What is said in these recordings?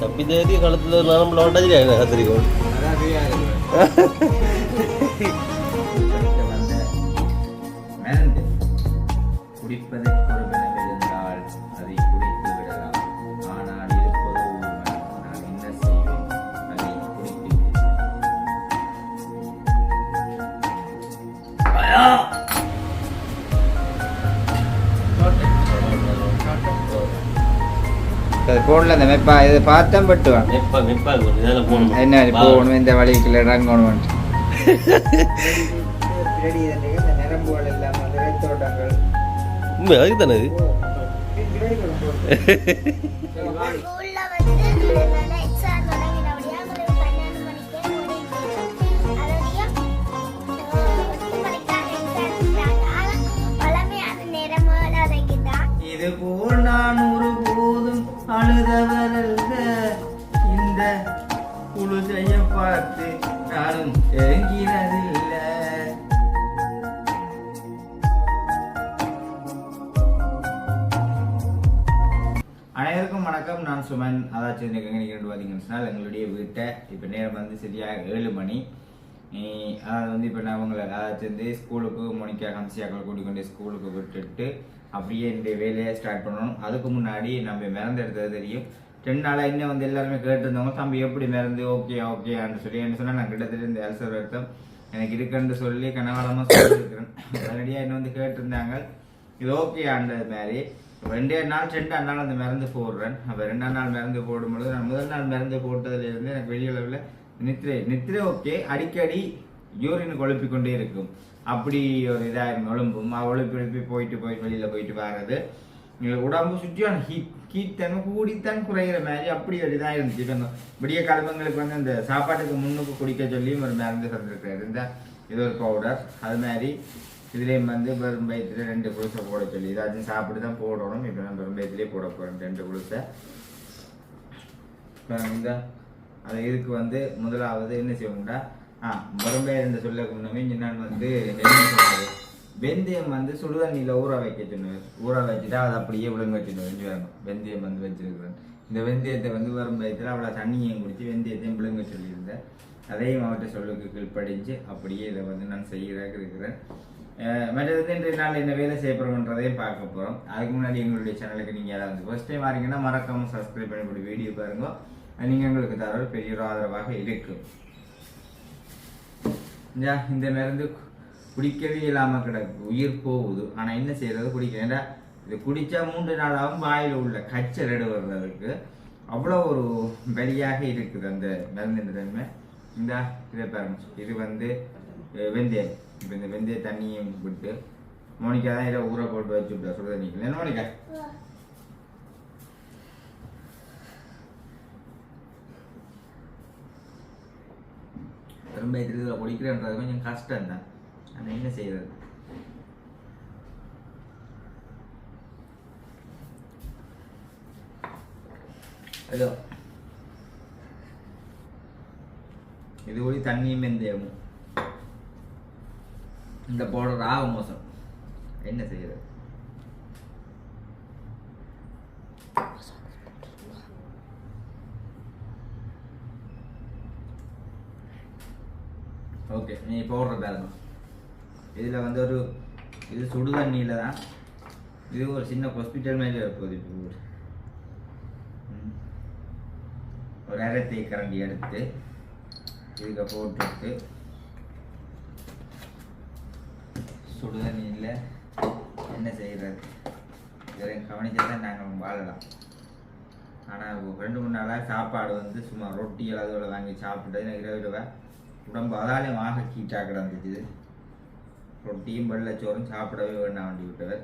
தப்பி தேடி களத்துல நரம்புல ஒட்டஞ்சிரியா போடல இந்த மெப்பா இது இதெல்லாம் போகணும். என்ன போகணும் இந்த வழிக்குள்ள இறங்கணும் உண்மை அதுக்கு தானே அதாச்சும் இந்த கங்கனிக்கிட்டு பார்த்தீங்கன்னு சொன்னால் எங்களுடைய வீட்டை இப்போ நேரம் வந்து சரியாக ஏழு மணி. அதாவது வந்து இப்போ நான் அவங்களை அதாச்சும் வந்து ஸ்கூலுக்கு மோனிக்கா ஹம்சியாக்கள் கூட்டிக்கொண்டு ஸ்கூலுக்கு விட்டுட்டு அப்படியே இந்த வேலையை ஸ்டார்ட் பண்ணணும். அதுக்கு முன்னாடி நம்ம மறந்து எடுத்தது தெரியும். ரெண்டு நாளாக இன்னும் வந்து எல்லாருமே கேட்டிருந்தவங்க தம்பி எப்படி மறந்து ஓகே ஓகேன்னு சொல்லி என்ன சொன்னால் நான் கிட்டத்தட்ட இந்த அல்சர் வருத்தம் எனக்கு இருக்குன்னு சொல்லி கனகாலமாக சொல்லியிருக்கிறேன். ரெடியாக என்ன வந்து கேட்டிருந்தாங்க இது ஓகே ஆண்டது மாதிரி. ரெண்டே நாள் ரெண்டாம் நாள் அந்த மருந்து போடுறேன். அப்போ ரெண்டாம் நாள் மருந்து போடும்பொழுது நான் முதல் நாள் மருந்து போட்டதுலேருந்து எனக்கு வெளியளவில் நித்திரை நித்திரை ஓகே அடிக்கடி யூரின் கொழுப்பி கொண்டே இருக்கும். அப்படி ஒரு இதாக ஒழும்பும். ஒழுப்பி ஒழுப்பி போயிட்டு போயிட்டு வெளியில் போயிட்டு வர்றது உடம்பு சுற்றியான ஹீட் ஹீட் தன்மை கூடித்தான் குறையிற மாதிரி அப்படி ஒரு இதாக இருந்துச்சு. இப்போ விடிய காலங்களுக்கு வந்து அந்த சாப்பாட்டுக்கு முன்னுக்கு குடிக்க சொல்லியும் ஒரு மருந்து தந்திருக்காரு இந்த இது ஒரு பவுடர் அது மாதிரி இதுலேயும் வந்து வெறும் ரெண்டு குழுசை போட சொல்லி இதாச்சும் சாப்பிட்டு தான் போடணும். இப்போ நான் பெரும்பயத்திலே போட போகிறேன் ரெண்டு குழுசை இந்த அது இதுக்கு வந்து முதலாவது என்ன செய்வோம்டா ஆ வெறும்பயிர் என்று சொல்ல முன்னமே நான் வந்து என்ன வெந்தயம் வந்து சுடுதண்ணியில் ஊற வைக்க சொன்னேன் ஊற வச்சுட்டா அதை அப்படியே விழுங்க வச்சுட்டு வெஞ்சு வேணும் வெந்தயம் வந்து வச்சிருக்கிறேன் இந்த வெந்தயத்தை வந்து வரும் பயத்தில் அவ்வளோ தண்ணியையும் குடிச்சு வெந்தயத்தையும் விழுங்க சொல்லியிருந்தேன். அதையும் அவர்கிட்ட சொல்லுக்கு கீழ்ப்படிஞ்சு அப்படியே இதை வந்து நான் செய்கிறதாக இருக்கிறேன். மற்றது இன்று இன்றைய நாள் என்ன வேலை செய்ய போகிறோம்ன்றதையும் பார்க்க போகிறோம் அதுக்கு முன்னாடி எங்களுடைய சேனலுக்கு நீங்கள் யாராவது ஃபர்ஸ்ட் டைம் வரீங்கன்னா மறக்காமல் சப்ஸ்கிரைப் பண்ணி வீடியோ பாருங்க. நீங்கள் எங்களுக்கு தர ஒரு பெரிய ஒரு ஆதரவாக இருக்கும். இந்த மருந்து குடிக்கவே இல்லாமல் கிடக்கு உயிர் போகுது. ஆனால் என்ன செய்யறது? குடிக்க ஏன்னா இது குடித்தா மூன்று நாளாகவும் வாயில் உள்ள கச்சல் எடு வர்றதுக்கு அவ்வளோ ஒரு வலியாக இருக்குது அந்த மருந்தின் தன்மை இந்த இதை பாருங்க. இது வந்து வெந்தயம். இப்போ இந்த வெந்தய தண்ணியும் விட்டு மோனிக்கா தான் இதை ஊற போட்டு வச்சு விட்டா சுடு தண்ணிக்கு என்ன மோனிக்கா திரும்ப இதில் குடிக்கிறன்றது கொஞ்சம் கஷ்டம் தான் ஆனால் என்ன செய்யறது? ஹலோ. இது கூடி தண்ணியும் வெந்தயமும். இந்த பவுடர் ஆக மோசம். என்ன செய்யறது? ஓகே நீ போடுற பாருங்க இதில் வந்து ஒரு இது சுடு தண்ணியில் தான். இது ஒரு சின்ன ஹாஸ்பிட்டல் மாதிரி இருப்போது இப்போ ஒரு ஒரு அரை தேக்கரண்டி எடுத்து இதுக்கு போட்டுட்டு சுடு இல்லை. என்ன செய்கிறது இதில் கவனிச்சா தான் நாங்கள் வாழலாம் ஆனால் ரெண்டு மூணு நாளாக சாப்பாடு வந்து சும்மா ரொட்டி அளவில் வாங்கி சாப்பிட்டு எனக்கு இரவு உடம்பு அதாலே மாக கீட்டாக கிடந்துச்சு ரொட்டியும் வெள்ளச்சோறும் சாப்பிடவே வேண்டாம் வண்டி விட்டவர்.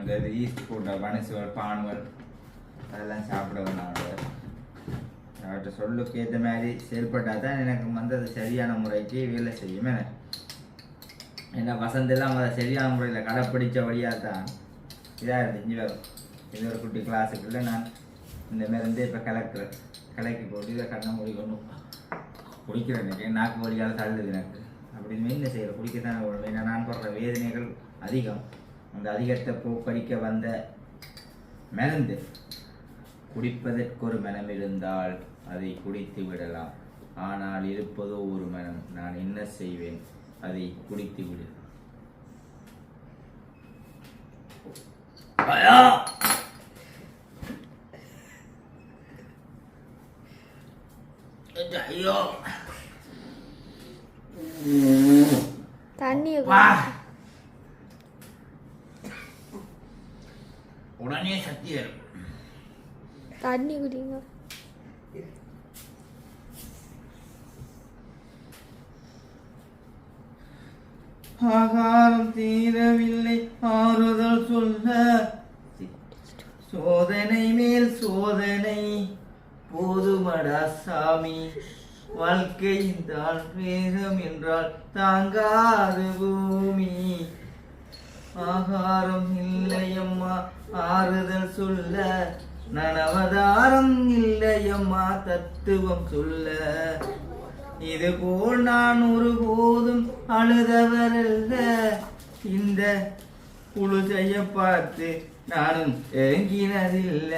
அதாவது ஈஸ்ட் போட்ட பனசுகள் பானுகள் அதெல்லாம் சாப்பிட வேண்டாம் அவர்கிட்ட சொல்லுக்கு ஏற்ற மாதிரி செயல்பட்டால் தான் எனக்கு வந்து அது சரியான முறைக்கு வேலை செய்யும் என்ன ஏன்னா வசந்தெல்லாம் அதை சரியான முறையில் கடைப்பிடிச்ச வழியாக தான் இதாக இருந்துச்சு வரும் இது ஒரு குட்டி கிளாஸுக்குள்ள நான் இந்த மாதிரி இப்போ கலக்குறேன். கலக்கி போட்டு இதை கண்ணை முடிக்கணும். குடிக்கிறேன் எனக்கு. நாக்கு வழியால் தள்ளுது எனக்கு. அப்படின்னு என்ன குடிக்க குடிக்கத்தான் வேணும் ஏன்னா நான் படுற வேதனைகள் அதிகம். அந்த அதிகத்தை போக்கடிக்க வந்த மருந்து குடிப்பதற்கு ஒரு மனம் இருந்தால் அதை குடித்து விடலாம். ஆனால் இருப்பதோ ஒரு மனம். நான் என்ன செய்வேன்? அதை குடித்து விடு. ஐயோ! தண்ணி உடனே சக்தி தண்ணி குடிங்க. ஆகாரம் தீரவில்லை ஆறுதல் சொல்ல. சோதனை மேல் சோதனை போதுமடா சாமி. வாழ்க்கையின் தான் வேகம் என்றால் தாங்காது பூமி. ஆகாரம் இல்லையம்மா ஆறுதல் சொல்ல. நனவதாரம் இல்லையம்மா தத்துவம் சொல்ல. இது போல் நான் ஒருபோதும் அழுதவரல்ல. இந்த குழு செய்ய பார்த்து நானும் ஏங்கினதில்ல.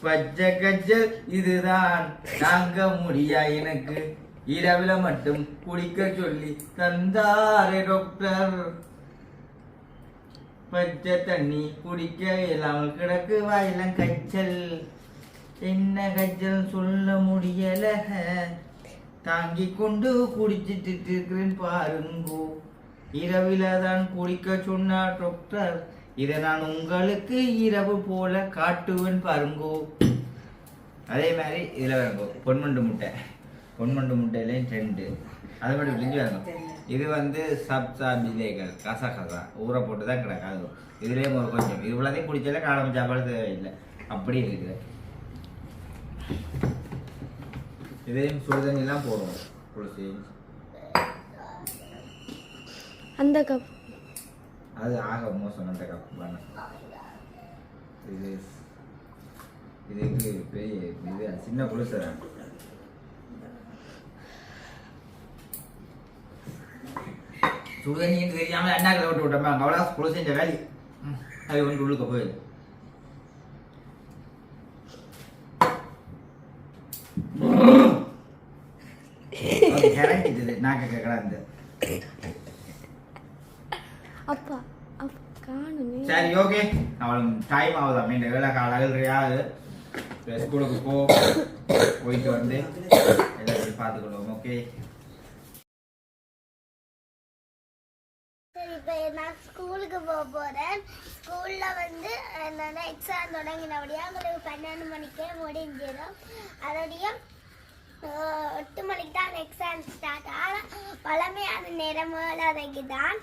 பச்சை கச்சல் இதுதான். தாங்க முடியா எனக்கு? இரவில் மட்டும் குடிக்க சொல்லி தந்தாரே டாக்டர் பச்சை தண்ணி குடிக்க இல்லாமல் கிடக்கு வாயிலாம் கச்சல். என்ன கச்சல் சொல்ல முடியல தாங்கி கொண்டு குடிச்சிட்டு இருக்கிறேன் பாருங்கோ. இரவில தான் குடிக்க சொன்னார் டாக்டர் இதை நான் உங்களுக்கு இரவு போல காட்டுவேன் பாருங்கோ. அதே மாதிரி இதில் வேணுங்கோ பொன்மண்டு முட்டை. பொன்மண்டு முட்டையிலையும் ரெண்டு. அதை மட்டும் பிரிஞ்சு வேணும் இது வந்து சப்சா விதைகள் கசா கசா. ஊற போட்டு தான் கிடக்காது இதுலேயும் ஒரு கொஞ்சம். இது இவ்வளோதையும் குடிச்சாலே காலம் சாப்பாடு தேவையில்லை. அப்படி இருக்குது. இதையும் சுடுதண்ணிலாம் போடுவோம். குளிச்சு அந்த கப் அது ஆக மோசம் அந்த கப் பண்ண இது இதுக்கு பெரிய இது சின்ன குளிசை சுடுதண்ணின்னு தெரியாம அண்ணாக்கில் விட்டு விட்டோமா. அவ்வளோ இந்த வேலி. அது வந்து உள்ளுக்க போயிடு நாக்க கிடந்து அப்பா அப்பா காணுமே. சரி ஓகே அவளுக்கு டைம் ஆகுது. அப்படின்ற வேலை காலையில் ஸ்கூலுக்கு போ. போயிட்டு வந்து எல்லாத்தையும் பார்த்துக்கணும் ஓகே சரி இப்போ நான் ஸ்கூலுக்கு போக போகிறேன் ஸ்கூலில் வந்து என்னென்ன எக்ஸாம் தொடங்கினபடியாக உங்களுக்கு பன்னெண்டு மணிக்கே முடிஞ்சிடும். அதோடைய எட்டு மணிக்கு தான் எக்ஸாம் ஸ்டார்ட் ஆனால் பழமையான நேரம் ஏழரைக்கு தான்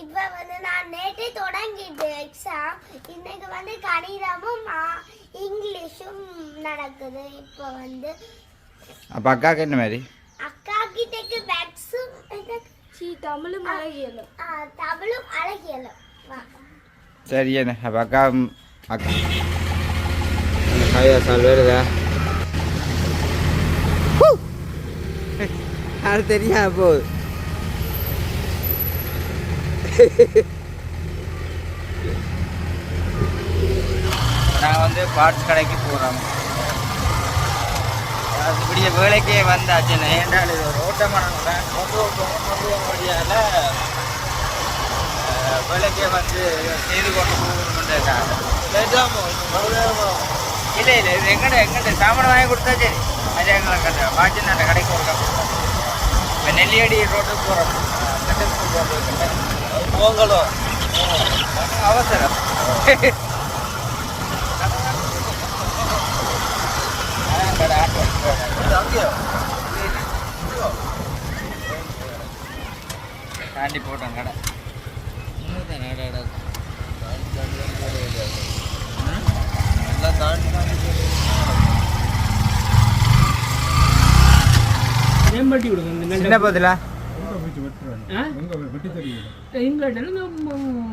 இப்போ வந்து நான் நேற்றே தொடங்கிட்டு எக்ஸாம் இன்னைக்கு வந்து கணிதமும் இங்கிலீஷும் நடக்குது இப்போ வந்து. அப்போ அக்காவுக்கு என்ன மாதிரி? அக்கா கிட்டக்கு மேக்ஸும் சி தமிழும் அழகியலும். தமிழும் அழகியலும். சரி என்ன? அப்போ அக்கா அக்கா. ஹாயா சால் வருதா அது தெரியாம போகுது நாங்கள் வந்து பார்ட்ஸ் கடைக்கு போகிறோம் அதுபடியே வேலைக்கே வந்தாச்சு. ஏன்றால் இது ஒரு ஓட்டமான கொண்டு கொண்டு வழியால் வேலைக்கே வந்து செய்து கொண்டு போகணுன்றதுக்காக இல்லை இல்லை இது எங்கட எங்கட? சாமான் வாங்கி கொடுத்தா சரி. அது எங்களை கண்ட வாட்சி நான் கடைக்கு ஒரு இப்போ நெல்லியடி ரோட்டுக்கு போகிறோம் போங்களும் அவசரம் தாண்டி போட்டோம் கடை எல்லாம் தாண்டி மேம்பட்டி விடுங்க சின்ன பதிலா?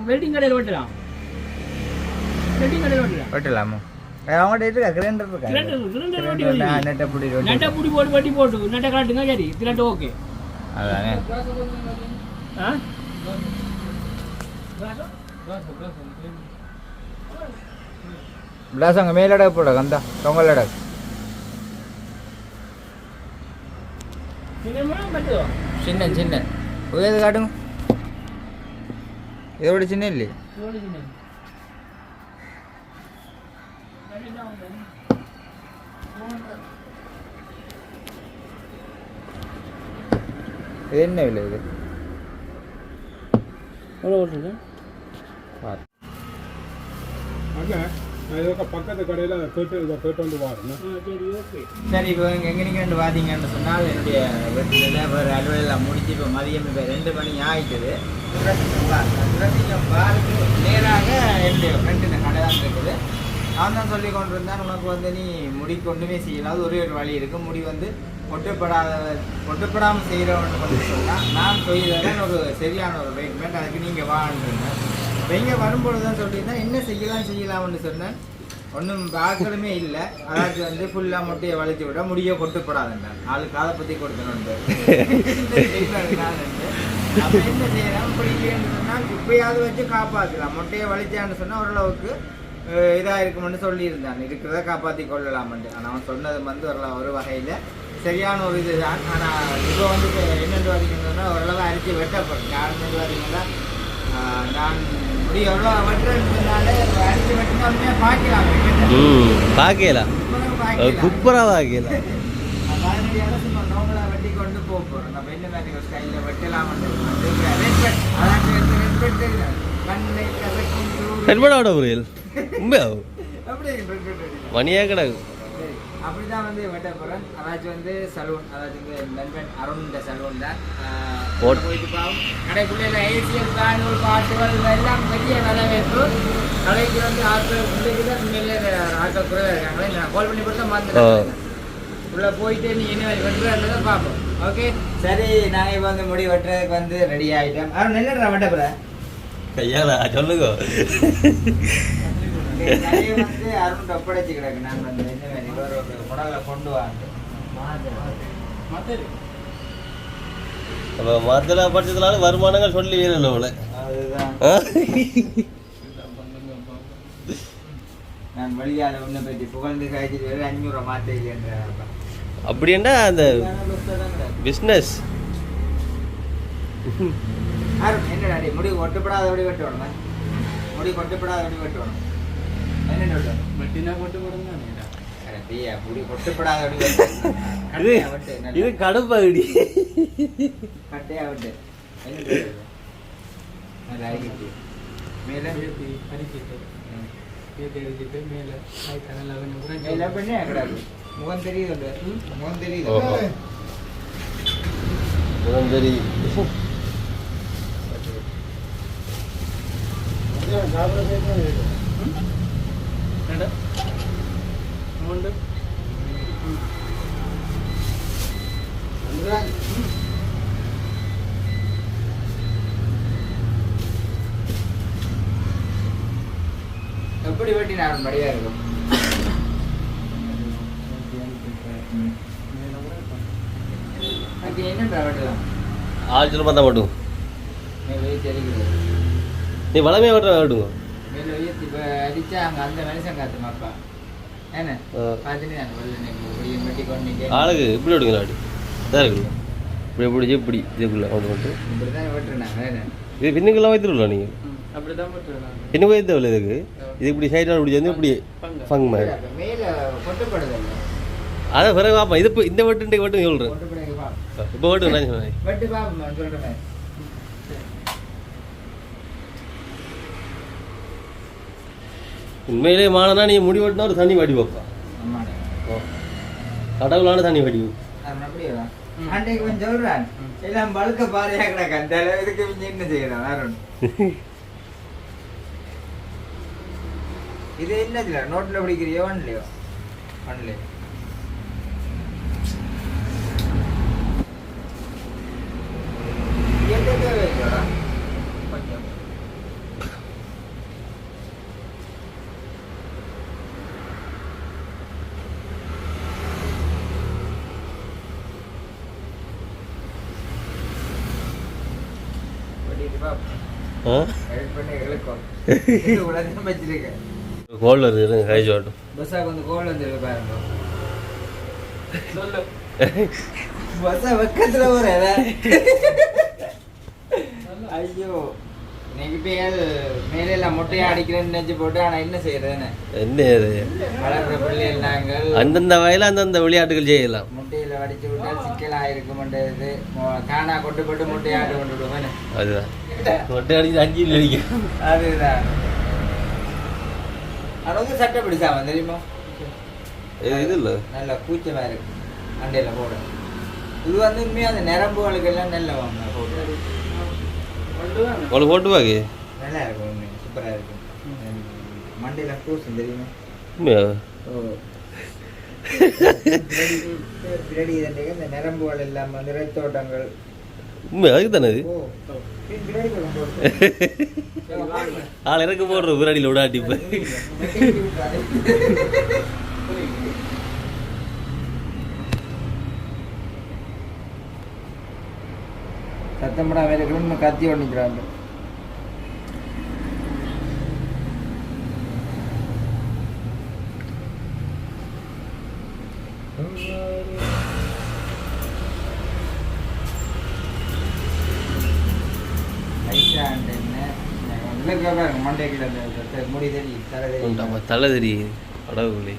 வெல்டிங் கடையில் வெட்டலாம். வெல்டிங் கடையில் வெட்டலாம். வெட்டலாமா? அவங்கள்ட்ட இருக்கா? கிரைண்டர் இருக்கா? கிரைண்டர் வெட்டி நெட்டை பிடி நட்டை புடி போட்டு வெட்டி போட்டு. நட்டை காட்டுங்க சரி. திரட்டு ஓகே. அதானே? ஆ? பிளாஸ் அங்கே மேலடா போட கந்தா தொங்கலடா சின்னமா மட்டும் சின்ன சின்ன. உயர்ந்து காட்டுங்க இதோட சின்ன இல்லையே? இதோட சின்ன. இது என்ன விலை சரி ஓகே. சரி இப்போ இங்கே எங்கே நீங்கள் பார்த்தீங்கன்னு சொன்னால் என்னுடைய வீட்டில் வேறு அலுவலெல்லாம் முடிச்சு இப்போ மதியம் இப்போ ரெண்டு மணி ஆகிட்டுது பாருக்கு நேராக என்னுடைய ஃப்ரெண்டு இந்த கடை தான் இருக்குது. அவன் தான் சொல்லி கொண்டு இருந்தான் உனக்கு வந்து நீ முடி ஒன்றுமே செய்யலாம் ஒரே ஒரு வழி இருக்குது முடி வந்து ஒட்டுப்படாத ஒட்டுப்படாமல் செய்கிறவன் வந்து சொன்னால் நான் செய்தேன் ஒரு சரியான ஒரு ட்ரீட்மெண்ட் அதுக்கு நீங்கள் வாங்கிருந்தேன் இப்போ வரும்பொழுது தான் சொல்லியிருந்தேன் என்ன செய்யலாம் செய்யலாம்னு சொன்னேன். ஒன்றும் ஆட்களுமே இல்லை. அதாவது வந்து ஃபுல்லாக முட்டையை வளைச்சி விட முடிய கொட்டுப்படாதுன்றான் நாலு காதை பற்றி கொடுக்கணுன்ட்டு அப்போ என்ன செய்யலாம்? பிடிக்கலன்னு சொன்னால் இப்பயாவது வச்சு காப்பாற்றலாம் முட்டையை வளைச்சான்னு சொன்னால் ஓரளவுக்கு இதாக இருக்குமென்னு சொல்லியிருந்தான். இருக்கிறத காப்பாற்றி கொள்ளலாம்ட்டு ஆனால் அவன் சொன்னது வந்து ஒரு ஒரு வகையில் சரியான ஒரு இதுதான். ஆனால் இப்போ வந்து என்னென்று பார்த்தீங்கன்னா ஓரளவு அரிசி வெட்டப்படும். யாருன்னு பார்த்தீங்கன்னா பார்க்கலாம் குப்பராக பார்க்கலாம் சூடு. ஹெல்மெட்டோட புரியல். ரெஸ்பெக்ட் மணியாக கிடக்கு. சரி அப்படிதான் வந்து வெட்ட போறேன். அதாச்சும் வந்து சலூன் அதாச்சும் வந்து நண்பன் அருண் இந்த சலூன் தான். போயிட்டு பாவம். கடைக்குள்ள ஏசிஎல் பேனல் பாட்டுகள் எல்லாம் பெரிய வரவேற்பு கடைக்கு வந்து ஆட்கள் இன்றைக்கு தான் உண்மையிலே ஆட்கள் குறைவாக இருக்காங்களே. நான் கால் பண்ணி கொடுத்தா மறந்துட்டேன். உள்ள போயிட்டு நீ என்ன வெட்டுறத பார்ப்போம். ஓகே சரி நாங்கள் இப்போ வந்து முடி வெட்டுறதுக்கு வந்து ரெடி ஆகிட்டோம் அருண் என்னடா வெட்ட போற? ஐயாடா சொல்லுங்க. அருண் ஒப்படைச்சு கிடக்கு. நான் மாதிரி ஒரு முடலை கொண்டு வாங்க. அப்போ மரத்தில் படிச்சதுனால வருமானங்கள் சொல்லி அவ்வளோ அதுதான். நான் வழியால உன்னை பற்றி புகழ்ந்து காய்ச்சிட்டு வேறு அஞ்சூறு மாத்த இல்லைன்ற அப்படின்னா அந்த பிஸ்னஸ் என்னடா டேய், முடி ஒட்டுப்படாத அப்படி வெட்டணும் முடி கொட்டுப்படாத அப்படி வெட்டணும் இது. இது கடுப்பகுடி. மேல மேலே பண்ணி கிடாது முகம் தெரியுது முகம் தெரியுது ஓஹோ. சரி ரெண்டு மூன்று எப்படி வெட்டி நான் படியா இருக்கும் வெட்டலாம் ஆழ்ச்சல் பார்த்தா மட்டும் நீ வளமையாக இப்போ அடிச்சா அங்க அந்த மனுஷன் காத்து மாப்பா என்ன? நீங்க வெட்டி ஆளுக்கு இப்படி விடுங்க நாடு இதாக இருக்குல்ல. இப்படி இப்படி இப்படி. இதுக்குள்ள கொண்டு கொண்டு என்ன இது பின்னுக்கெல்லாம் வைத்துருல நீங்கள் அப்படி தான் போட்டுருக்காங்க பின்னு வைத்தவில்லை இதுக்கு. இது இப்படி சைடாக இப்படி வந்து இப்படி ஃபங் மாதிரி. அப்ப மேல கொட்டுப்படுதல்ல அதை. பிறகு பார்ப்போம் இது இப்போ இந்த வட்டு வட்டும் சொல்கிறேன் கொட்டுப்படைக்கு பா இப்போ வட்டும் நான் சொன்னேன் வெட்டு பாப்போம் சொல்றேன் உண்மையிலே மானனா நீ முடி வெட்டினா ஒரு தண்ணி வடி வைப்பா கடவுளான தண்ணி வடி அன்றைக்கு கொஞ்சம் சொல்றான் எல்லாம் பழுக்க பாறையா கிடக்கு அந்த இதுக்கு இவங்க என்ன வேற ஒண்ணு. இது என்னதுல நோட்ல பிடிக்கிறியோ ஒன்லையோ ஒன்லையோ கோல் வருது கழிச்சு வாட்டும் பஸ்ஸாக்கு வந்து கோல் வந்துருக்கு பாருங்க. சொல்லு பஸ்ஸா வெக்கத்துல ஒரு ஐயோ இன்னைக்கு பேர் மேலே எல்லாம் மொட்டையா அடிக்கிறேன்னு நினைச்சு போட்டு ஆனா என்ன செய்யறதுன்னு? என்ன இது? வளர்ற பிள்ளைகள் நாங்கள் அந்தந்த வயல அந்தந்த விளையாட்டுகள் செய்யலாம். முட்டையில வடிச்சு விட்டா சிக்கலா இருக்குமென்றது காணா கொண்டு போட்டு முட்டையாட்டு கொண்டு விடுவேன் அதுதான். மொட்டை அடிச்சு அஞ்சு அடிக்கும் அதுதான். அது வந்து சட்டப்படி சாமான் தெரியுமா? இது இல்லை. நல்ல கூச்சமா இருக்கு. அண்டையில போட. இது வந்து உண்மையா அந்த நரம்புகளுக்கு எல்லாம் நல்ல வாங்க போட்டு போட்டு பாக்கு நல்லா இருக்கும் உண்மையா சூப்பரா இருக்கும். மண்டையில கூசும் தெரியுமா? உண்மையா? ஓ. பின்னாடி இதன்றைக்கு இந்த நரம்புகள் எல்லாம் வந்து ரத்தோட்டங்கள் உண்மை அதுக்கு தானே அது? ஆள் எனக்கு போடுற விராடியில் விடாட்டி இப்போ. சத்தம் போடாம இருக்கணும்னு கத்தி ஒண்ணிக்கிறாங்க தலை தெரியுது கடவுளே.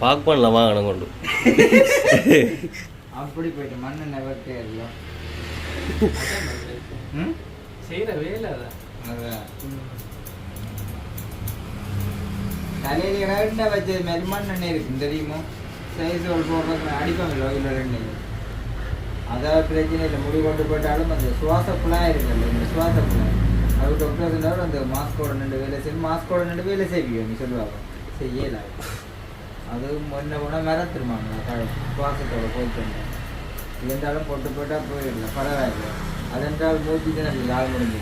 பார்க் பண்ணலாம் வாங்கணும் கொண்டு. அப்படி போயிட்டு மண்ணு நெவர்த்தே இல்லை. ம்? செய்யற வேலை அதான். தலையில ரெண்டா வச்சது மாதிரி மண்ணெண்ணெய் இருக்கும் தெரியுமா? சைஸ் ஒரு போடுறது அடிப்பாங்க இல்லை ரெண்டு அதாவது பிரச்சனை இல்லை முடி கொண்டு போயிட்டாலும் அந்த சுவாச குழாய் இருக்குல்ல இந்த சுவாச குழாய். அது டாக்டர் சொன்னாலும் அந்த மாஸ்கோட நின்று வேலை செய்யும் மாஸ்கோட நின்று வேலை செய்வியோ நீ சொல்லுவாங்க செய்யல. அது முன்ன போனால் மறந்துருமாங்க சுவாசத்தோட போயிட்டு இருந்தாலும் போட்டு போட்டால் போயிடல பரவாயில்ல. அதென்றால் மூச்சு தான் ஆள் முடிஞ்சு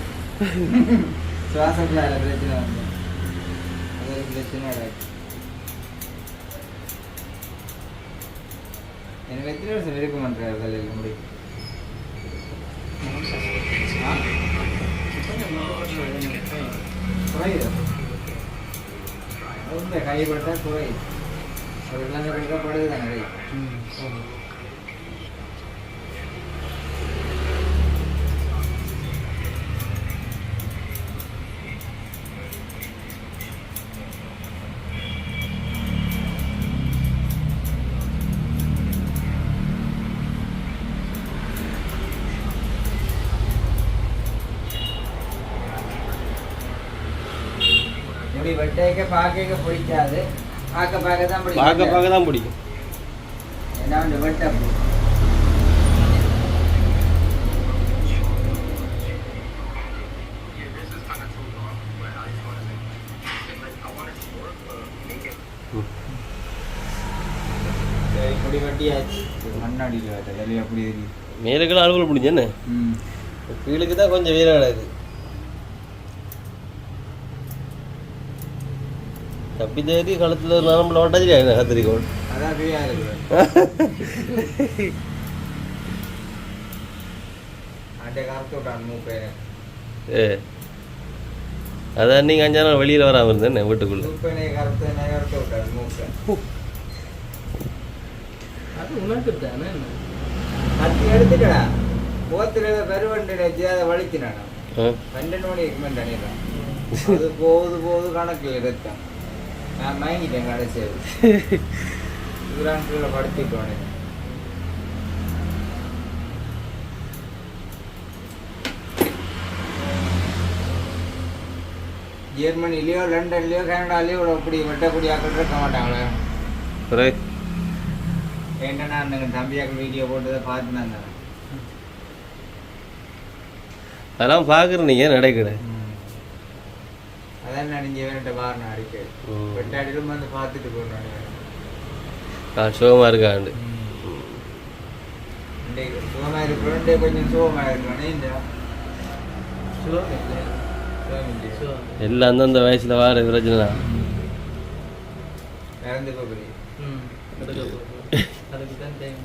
சுவாசத்தில் அதில் பிரச்சனை வந்து அது ஒரு பிரச்சனை இருக்கு எனக்கு எத்தனை வருஷம் இருக்கும் பண்ணுறாரு தலையில் முடி ஆ? குறையுது அது உண்மை கைப்பட்டா குறையுது ஒரு இளைஞர்களுக்கு படுது தானே பார்க்க பிடிக்காது. பார்க்க பார்க்க தான் பிடிக்கும். பார்க்க பார்க்க தான் பிடிக்கும் என்ன வந்து வெட்ட மேலுக்கெல்லாம் அலுவல் முடிஞ்சு என்ன? கீழுக்கு தான் கொஞ்சம் வேலை கிடக்கு தப்பி தேடி களத்தில் கத்திரிக்கோள் அந்த காலத்து விட்டான் மூப்பேன் ஏ அதான் நீங்கள் அஞ்சு நாள் வெளியில் வராமல் இருந்தேன் வீட்டுக்குள்ளே பன்னெண்டு மணி போகுது போகுது கணக்கில் எடுத்தான் நான் மயங்கிட்டேன் கடைசி கீழே படுத்திட்டோனே ஜெர்மனிலேயோ லண்டன்லேயோ கனடாலேயோ இவ்வளோ இப்படி வெட்டக்கூடியாக்கள் இருக்க மாட்டாங்களே? ஏன்டா நான் தம்பியாக்கள் வீடியோ போட்டதை பார்த்து நான். அதெல்லாம் பார்க்குறேன் நீங்கள் நடக்கடை அதான் நான் இங்கே வேண்ட பாருங்க அடிக்கடி ம். வெட்டாடிலும் வந்து பார்த்துட்டு போகணும் நான் சுகமாக இருக்காண்டு சுகமாக இருக்கிறோம் கொஞ்சம் சுகமாக இருக்கணும் இந்த சுகம் இல்லை சுகம் இல்லையா சுகம் எல்லாம் அந்தந்த வயசில் வார பிரச்சனை தான் இறந்து போகிறீங்க ம் அதுக்கு அதுக்கு தான் டைம்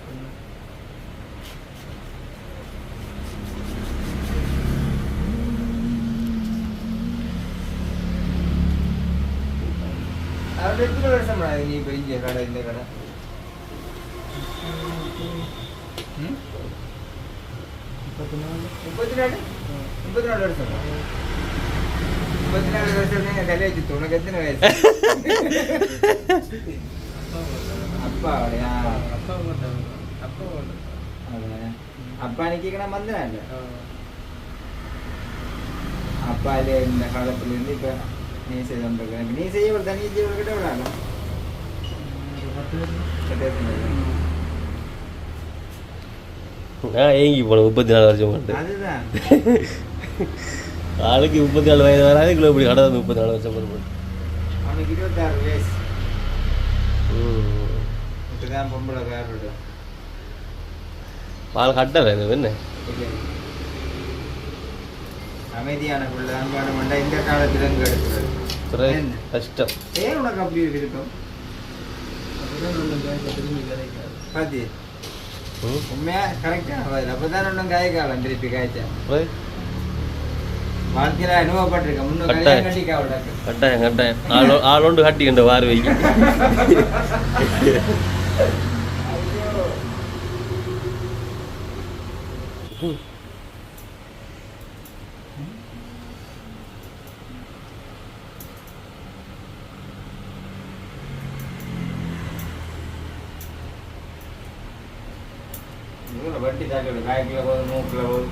பண்ணு அவரோட எத்தனை வருஷம் ஆகுது நீ இப்போ இங்கே கடை இந்த கடை ம்? முப்பத்தி நாலு முப்பத்தி நாலு முப்பத்தி நாலு வருஷம் முப்பத்தி நாலு வருஷம் நீங்க கல்யாணம் வச்சு உனக்கு எத்தனை வயசு அப்பா அப்படியா செய்து கொண்டிருக்க நீ செய்ய ஒரு தனி செய்ய ஒரு கிட்ட விடாது நான் ஏங்கி போனேன் முப்பத்தி நாலு வருஷம் மட்டும் அதுதான் ஆளுக்கு முப்பத்தி நாலு வயது வராது கிலோ இப்படி கடை முப்பத்தி நாலு வருஷம் மட்டும் அவனுக்கு இருபத்தாறு வயசு. இப்பதான் பொம்பளை காரோட பால் கட்டலை இது என்ன அமைதியான பிள்ளை அன்பான மண்டை இந்த காலத்துல இருந்து எடுக்கிறது? கஷ்டம். ஏன் உனக்கு அப்படி இருக்கட்டும் பாத்தி. உண்மையா? கரெக்டா பதில் அப்பதான் ஒன்றும் காய காலம் திருப்பி காய்ச்சா. வாழ்க்கையில அனுபவப்பட்டிருக்கேன். முன்னும். கல்யாணம் கட்டிக்கா விடாக்கு கட்டாயம் கட்டாயம். ஆளோ ஆளோண்டு கட்டிக்கின்ற வார் வைக்க காய்க்குள்ள போகுது மூக்குல போகுது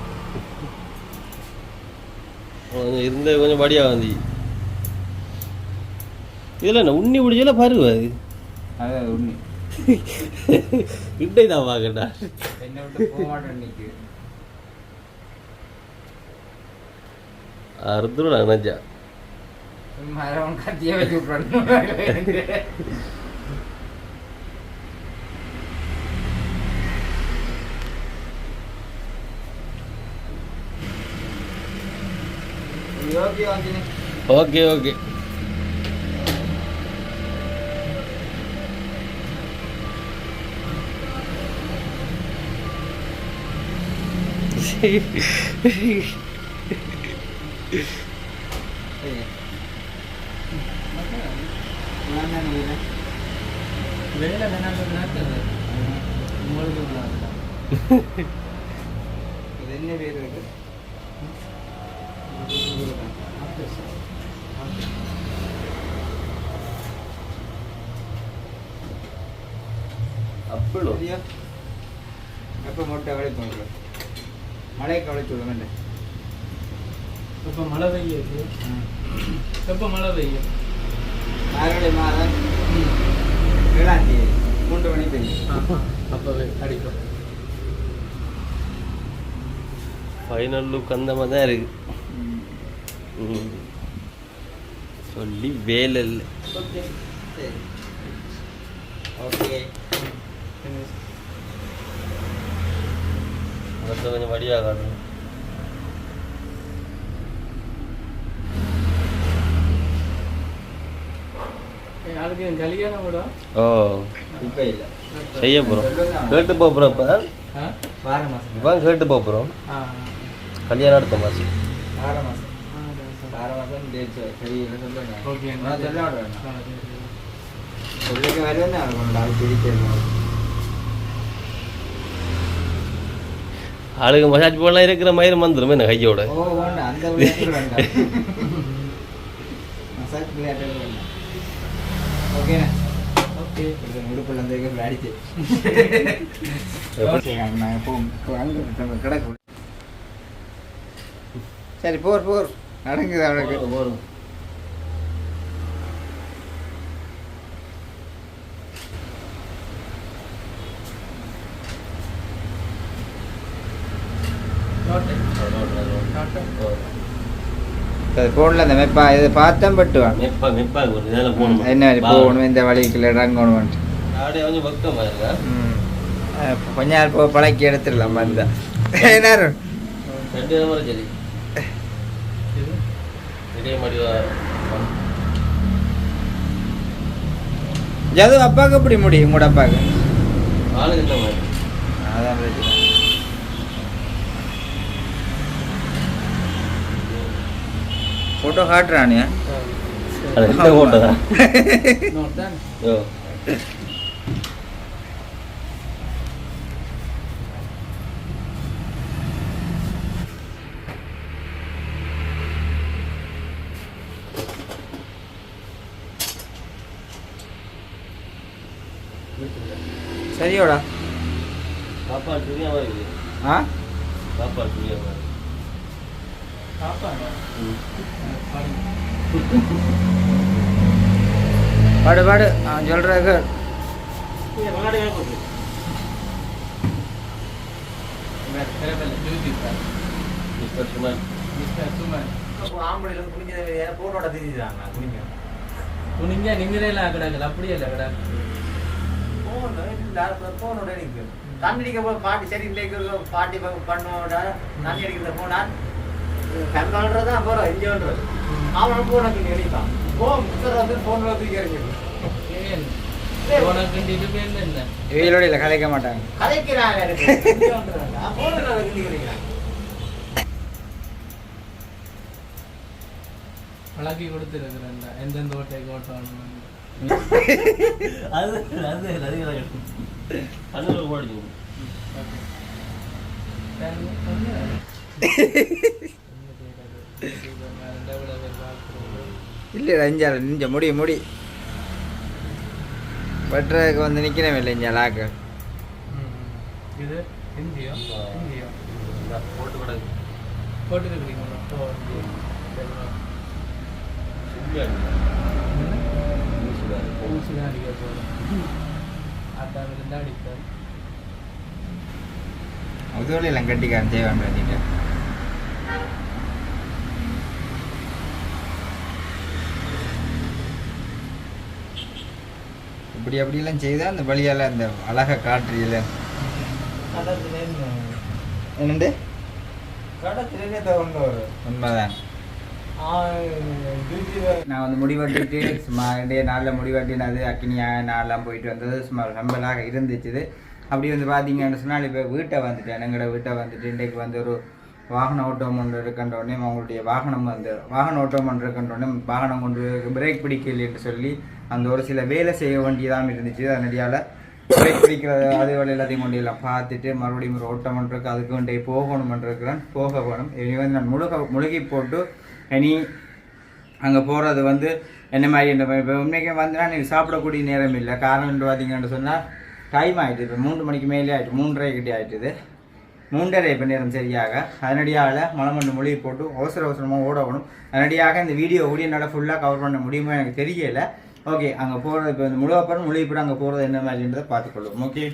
கொஞ்சம் இருந்த கொஞ்சம் படியா வந்து. இதில் என்ன உண்ணி பிடிச்சல பருவ அது? அதான் உண்மை இட்டை தான் பார்க்கட்டா என்னை விட்டு போக மாட்டேன் அறுத்துடும் மரம் கத்திய வச்சு விட்றேன் ஓகே ஓகே ஓகே ஓகே வேலை வேணாலும் நடக்குது உங்களுக்கு விளாடலாம் இது என்ன பேர் இருக்கு அப்பளோ எப்போ மொட்டை மழை கவலைச்சு விட வேண்டாம் இப்போ மழை பெய்யுது? எப்போ மழை பெய்யும்? மார்கழி மாதம் ஏழாம் தேதி மூன்று மணி பெய்யும். அப்போவே அடிக்கும். ஃபைனல் லுக் அந்த மாதிரி தான் இருக்கு. ம். சொல்லி வேலை இல்லை. ஓகே. சரி ஓகே மொத்தம் கொஞ்சம் வடியாக காட்டணும் ஓ. இப்போ இல்லை. செய்ய போகிறோம் கேட்டு போகிறோம் இப்போ ஆ? வார மாதம் இப்போ கேட்டு போகிறோம் கல்யாணம் அடுத்த மாதம் வார மாதம் ஆ, சரி. வார மாதம் டேட் சரி இல்லை சொல்லுங்க ஓகே நான் சொல்ல விட வேண்டாம் ஆ, சரி, சரி. சொல்லிக்க வருவேன் அவங்களோட ஆள் பிடிச்சிருக்கோம் ஆளுங்க மசாஜ் போடலாம் இருக்கிற மயிறு வந்துடும் என்ன கையோட ஓ வேண்டாம் அந்த விளையாட்டு வேண்டாம் மசாஜ் விளையாட்டு வேண்டாம் ஓகேண்ணா ஓகே உடுப்பில் அந்த அடிச்சு நாங்கள் போ அங்கே கிடக்கு சரி போர் போர். நடங்குது அவனுக்கு. அது போடல அந்த மெப்பா இது பார்த்தேன் பட்டுவான். மெப்பா மெப்பா போகணும். என்ன மாதிரி போகணும் இந்த வழிக்குள்ள இறங்கணும்ட்டு கொஞ்ச நேரம் பழக்கி எடுத்துடலாம் வந்தா நேரம் ரெண்டு சரி. இதே மாதிரி ஜது அப்பாவுக்கு எப்படி முடியும் உங்களோட அப்பாவுக்கு ஆளுங்க இந்த மாதிரி. அதான் பிரச்சனை. ஃபோட்டோ காட்டுறானியா சரி. அது என்ன நோட்டான் சரியோடா சாப்பாடு சரியா இருக்குது ஆ? சாப்பாடு சரியா மாதிரி சாப்பாடு? ம். பாடு. பாடு அவன் sir mister Suman. Mister Suman. ஆம்பளைல குடிக்கிறது போனோட தெரிஞ்சுதாங்க குடிக்க துணிஞ்சா நிமிரையில கிடக்குது அப்படியே இல்லை கிடக்கு போனோட நிற்கும் தண்ணி அடிக்க போய் பாட்டி சரி ஒரு பாட்டி ப- பண்ணோட தண்ணி அடிக்கிறத போனால் கண்கால்றதான் போகிறோம் இங்கேன்றது அவன் போன தூக்கி அடிப்பான் போ மிஸ்டர் வந்து போனில் தூக்கி இவையிலோட இல்லை கதைக்க மாட்டாங்க. அடிக்கிறாங்க பழக்கி கொடுத்துருக்குறேன் எந்தெந்த ஓட்டைக்கு ஓட்டணும்? அது அது போடுச்சு இல்லை ரஞ்சால நிஞ்ச முடி முடி. வெட்டுறதுக்கு வந்து நிற்கிறேன் இல்லை இங்கே லாக்கு இது இந்தியா இந்தியா. போட்டு கிடக்கு ஊசி தான் அடிக்க போகிறோம் அதான் இருந்தால் அடிப்பார் அதுவும் எல்லாம் செய்வான் பண்ணிட்டு இப்படி அப்படியெல்லாம் செய்தா அந்த வழியால் அந்த அழகை காட்டுறீல என்னண்டு உண்மைதான். நான் வந்து முடிவெட்டிட்டு சும்மா ரெண்டே நாளில் முடிவெட்டினது அக்கினியா நாளெலாம் போயிட்டு வந்தது சும்மா நம்பலாக இருந்துச்சு அப்படி வந்து பார்த்தீங்கன்னு சொன்னால் இப்போ வீட்டை வந்துட்டேன். எங்களோட வீட்டை வந்துட்டு இன்றைக்கு வந்து ஒரு வாகன ஓட்டம் ஒன்று இருக்கின்ற உடனே அவங்களுடைய வாகனம் வந்து வாகன ஓட்டம் ஒன்று இருக்கின்ற உடனே வாகனம் கொண்டு பிரேக் பிடிக்கல என்று சொல்லி அந்த ஒரு சில வேலை செய்ய வேண்டியதாக இருந்துச்சு. அதனால பிரேக் பிடிக்கிறது அது வேலை எல்லாத்தையும் கொண்டு எல்லாம் பார்த்துட்டு மறுபடியும் ஒரு ஓட்டம் பண்ணுறதுக்கு அதுக்கு வேண்டிய போகணும் இருக்கிறேன். போக வேணும். இனி வந்து நான் முழுக முழுகி போட்டு இனி அங்கே போகிறது வந்து என்ன மாதிரி இப்போ உண்மைக்கு வந்துன்னா நீங்கள் சாப்பிடக்கூடிய நேரம் இல்லை. காரணம் என்று பார்த்தீங்கன்னு சொன்னால் டைம் ஆகிட்டு இப்போ மூன்று மணிக்கு மேலே ஆகிட்டு மூன்றரை கிட்டே ஆகிட்டுது மூன்றரை இப்போ நேரம் சரியாக. அதனடியாக மலமண்டு மொழியை போட்டு அவசர அவசரமாக ஓடணும் அதனடியாக இந்த வீடியோ கூட என்னால் ஃபுல்லாக கவர் பண்ண முடியுமோ எனக்கு தெரியலை. ஓகே அங்கே போகிறது இப்போ இந்த முழுவப்பறம் மொழிப்படம் அங்கே போகிறது என்ன மாதிரின்றதை பார்த்துக்கொள்ளும் ஓகே